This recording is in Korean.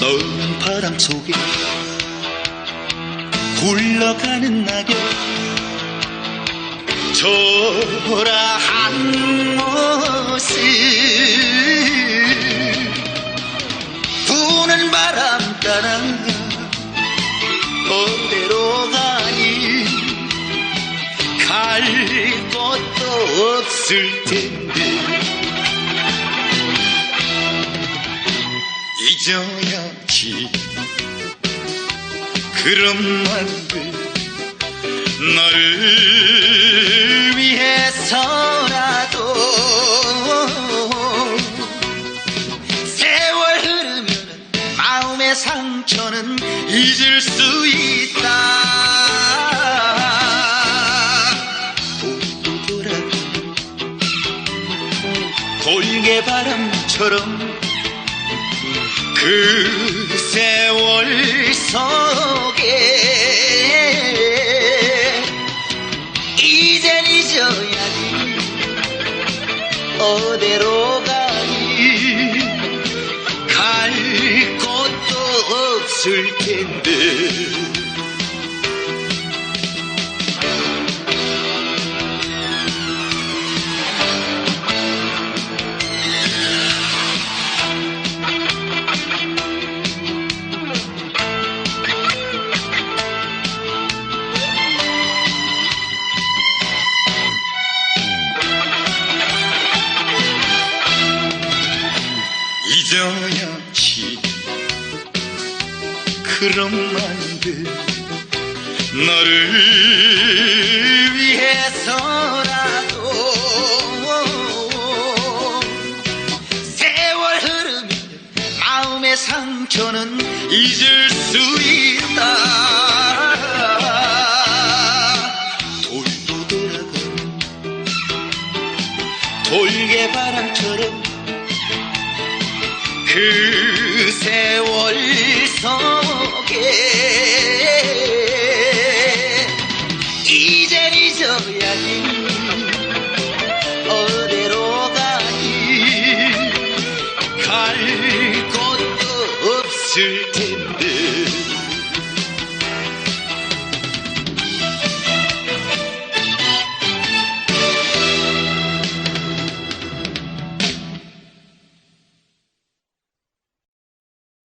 넓은 바람 속에 굴러가는 낙엽. 초라한 모 습 부는 바람 따라 어디로 가니 갈 곳도 없을 텐데. 잊어야지. 그런 말들 너를 위해서 상처는 잊을 수 있다. 돌고 돌아가 골개바람처럼 그 세월 속에 이젠 잊어야지. 어디로 가 없을 텐데 잊어야 그런 말들 너를 위해서라도. 세월 흐르면 마음의 상처는 잊을 수 있다. 돌고 돌아가는 돌개 바람처럼 그 세월 속 I'll go to